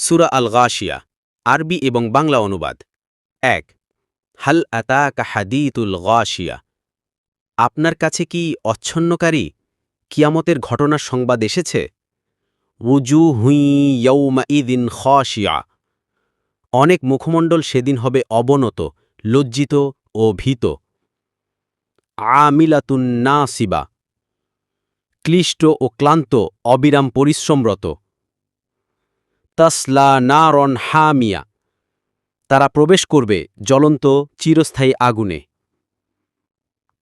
সুরা আল গাশিয়া আরবি এবং বাংলা অনুবাদ। এক, হাল আতাকা হাদিতুল গাশিয়া। আপনার কাছে কি অচ্ছন্নকারী কিয়ামতের ঘটনার সংবাদ এসেছে? উজু হুই ইয়ৌমা ইদিন খশিয়া। অনেক মুখমণ্ডল সেদিন হবে অবনত, লজ্জিত ও ভীত। আমিলাতুন নাসিবা ক্লিষ্ট ও ক্লান্ত, অবিরাম পরিশ্রমরত। তাসলা নারন হামিয়া। তারা প্রবেশ করবে জ্বলন্ত চিরস্থায়ী আগুনে।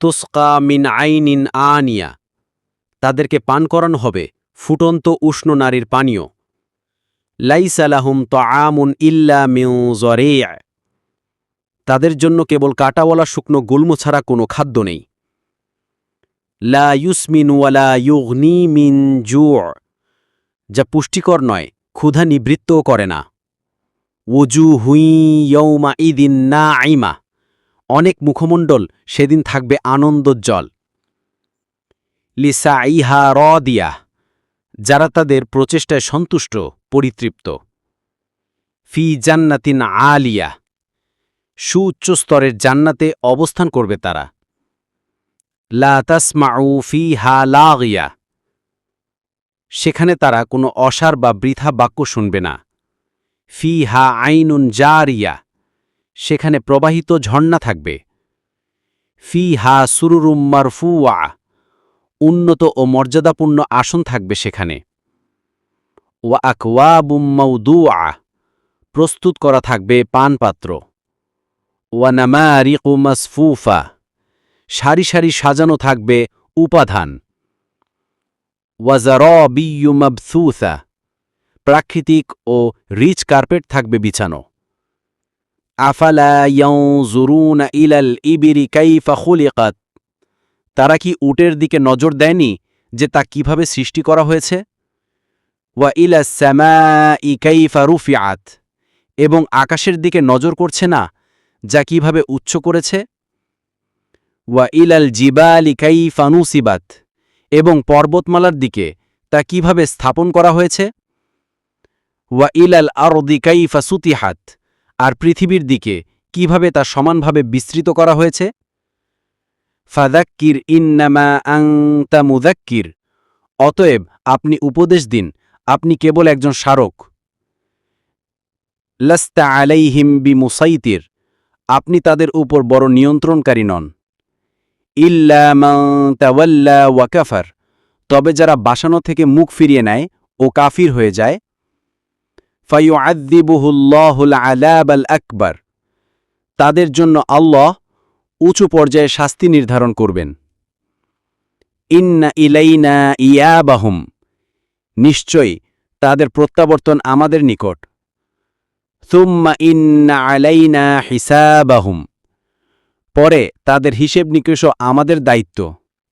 তোসকা মিন আইনিন আনিয়া। তাদেরকে পান করানো হবে ফুটন্ত উষ্ণ নারীর পানীয়। লাইসালাহুম ত আমুন ইল্লা মিউ জরে। তাদের জন্য কেবল কাটাওয়ালা শুকনো গুল্ম ছাড়া কোনো খাদ্য নেই। লা ইউসমিন ওয়ালা ইউগনি মিন জু। যা পুষ্টিকর নয় ক্ষুধা নিবৃত্তও করে না। ওজু হুই ইয়ৌমা ইদিন না আইমা অনেক মুখমণ্ডল সেদিন থাকবে আনন্দোজ্জ্বল। লিসা ইহা র দিয়া যারা তাদের প্রচেষ্টায় সন্তুষ্ট, পরিতৃপ্ত। ফি জান্নাতিন আলিয়া সুউচ্চ স্তরের জান্নাতে অবস্থান করবে তারা। লা তাসমাউ ফি হা লাগিয়া সেখানে তারা কোনো অসার বা বৃথা বাক্য শুনবে না। ফি হা আইনুন জারিয়া, সেখানে প্রবাহিত ঝর্ণা থাকবে। ফি হা সুরুরুম মারফুয়া, উন্নত ও মর্যাদাপূর্ণ আসন থাকবে সেখানে। ওয়া আকওয়াবুম মাউদুআ, প্রস্তুত করা থাকবে পানপাত্র। ওয়া নামারিকু মাসফুফা, সারি সারি সাজানো থাকবে উপাধান। ওয়াজারবিয়ু মাবথুথা প্রাকৃতিক ও রিচ কার্পেট থাকবে বিছানো। আফালা ইয়াউজুরুনা ইলাল ইবিরি তারা কি উটের দিকে নজর দেয়নি যে তা কীভাবে সৃষ্টি করা হয়েছে? ওয়া ইলা স্যামা ই কাইফা রুফিয়াত এবং আকাশের দিকে নজর করছে না যা কীভাবে উচ্চ করেছে? ওয়া ইলাল জিবালি কাইফা নুসিবাত এবং পর্বতমালার দিকে তা কীভাবে স্থাপন করা হয়েছে? ওয়া ইলাল আরদি কাইফা সুতিহাত, আর পৃথিবীর দিকে কীভাবে তা সমানভাবে বিস্তৃত করা হয়েছে? ফাদাক্কির ইন্নামা আংতা মুদাক্কির অতএব আপনি উপদেশ দিন, আপনি কেবল একজন স্মারক। লস্তা আলাইহিম বি মুসাইতির আপনি তাদের উপর বড় নিয়ন্ত্রণকারী নন। ইল্লা তাওয়াল্লা ওয়াকাফার তবে যারা বাসানো থেকে মুখ ফিরিয়ে নেয় ও কাফির হয়ে যায় ফাইউ আদিবুহুল্লাহুল আলাব আল আকবর। তাদের জন্য আল্লাহ উঁচু পর্যায়ে শাস্তি নির্ধারণ করবেন। ইন্না ইলাইনা ইয়াবাহুম। নিশ্চয়ই তাদের প্রত্যাবর্তন আমাদের নিকট। থুম্মা ইন্না আলাইনা হিসাবাহুম। পরে তাদের হিসেব নিকেশও আমাদের দায়িত্ব।